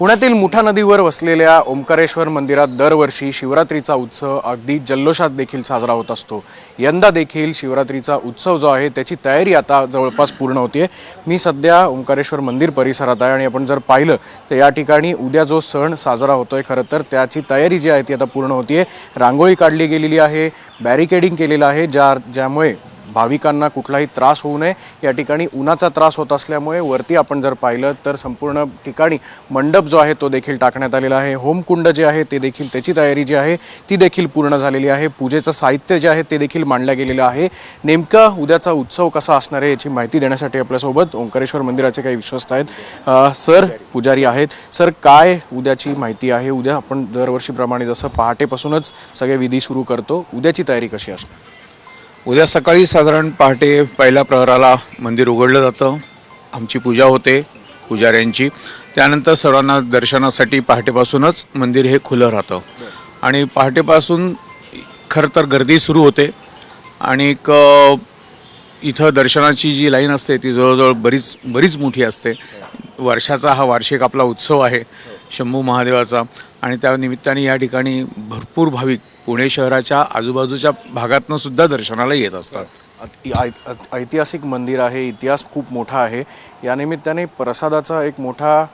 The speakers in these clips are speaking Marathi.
पुण्यातील मुठा नदीवर वसलेल्या ओंकारेश्वर मंदिरात दरवर्षी शिवरात्रीचा उत्सव अगदी जल्लोषात देखील साजरा होत असतो. यंदा देखील शिवरात्रीचा उत्सव जो आहे त्याची तयारी आता जवळपास पूर्ण होते मी सध्या ओंकारेश्वर मंदिर परिसरात आहे आणि आपण जर पाहिलं तर या ठिकाणी उद्या जो सण साजरा होतोय खरं तर त्याची तयारी जी आहे ती आता पूर्ण होतीये. रांगोळी काढली गेलेली आहे बॅरिकेडिंग केलेलं आहे ज्या ज्यामुळे भाविकांना कुठलाही त्रास होऊ नये. या ठिकाणी उन्हाचा त्रास होत असल्यामुळे वरती आपण जर पाहिलं तर संपूर्ण ठिकाणी मंडप जो आहे तो देखील टाकण्यात आलेला आहे. होमकुंड जे आहे ते देखील त्याची तयारी जी आहे ती देखील पूर्ण झालेली आहे. पूजेचं साहित्य जे आहे ते देखील मांडलं गेलेलं आहे. नेमका उद्याचा उत्सव कसा असणार आहे याची माहिती देण्यासाठी आपल्यासोबत ओंकारेश्वर मंदिराचे काही विश्वस्त आहेत. सर पुजारी आहेत. सर काय उद्याची माहिती आहे? उद्या आपण दरवर्षीप्रमाणे जसं पहाटेपासूनच सगळे विधी सुरू करतो उद्याची तयारी कशी असणार? उद्या सकाळी साधारण पहाटे पहिल्या प्रहराला मंदिर उघडलं जातं. आमची पूजा होते पुजाऱ्यांची. त्यानंतर सर्वांना दर्शनासाठी पहाटेपासूनच मंदिर हे खुलं राहतं. आणि पहाटेपासून खरं तर गर्दी सुरू होते. आणि एक इथं दर्शनाची जी लाईन असते ती जवळजवळ बरीच बरीच मोठी असते. वर्षाचा हा वार्षिक आपला उत्सव आहे शंभू महादेवाचा. आणि त्या निमित्ताने या ठिकाणी भरपूर भाविक पुणे शहराच्या आजूबाजूच्या भागातनं सुद्धा दर्शनाला येत असतात. ऐतिहासिक मंदिर आहे इतिहास खूप मोठा आहे. या निमित्ताने प्रसादाचा एक मोठा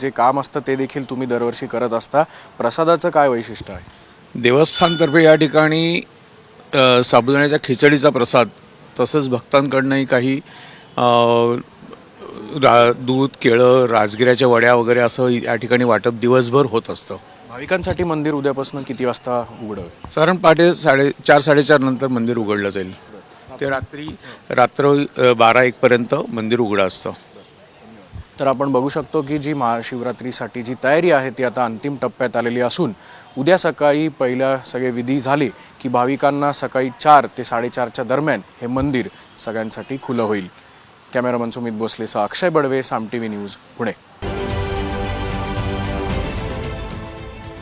जे काम असतं ते देखील तुम्ही दरवर्षी करत असता. प्रसादाचं काय वैशिष्ट्य आहे? देवस्थानतर्फे या ठिकाणी साबुदाण्याच्या खिचडीचा प्रसाद तसंच भक्तांकडनंही काही रा दूध केळं राजगिऱ्याच्या वड्या वगैरे असं या ठिकाणी वाटप दिवसभर होत असतं. भाविकांसाठी मंदिर उद्यापासून किती वाजता उघडं? साधारण पहाटे साडे चार साडेचार नंतर मंदिर उघडलं जाईल. ते रात्री रात्र बारा एकपर्यंत मंदिर उघडं असतं. तर आपण बघू शकतो की जी महाशिवरात्रीसाठी जी तयारी आहे ती आता अंतिम टप्प्यात आलेली असून उद्या सकाळी पहिल्या सगळे विधी झाले की भाविकांना सकाळी चार ते साडेचारच्या दरम्यान हे मंदिर सगळ्यांसाठी खुलं होईल. Cameraman Sumit भोसलेसह Akshay Badve Saam T V news Pune.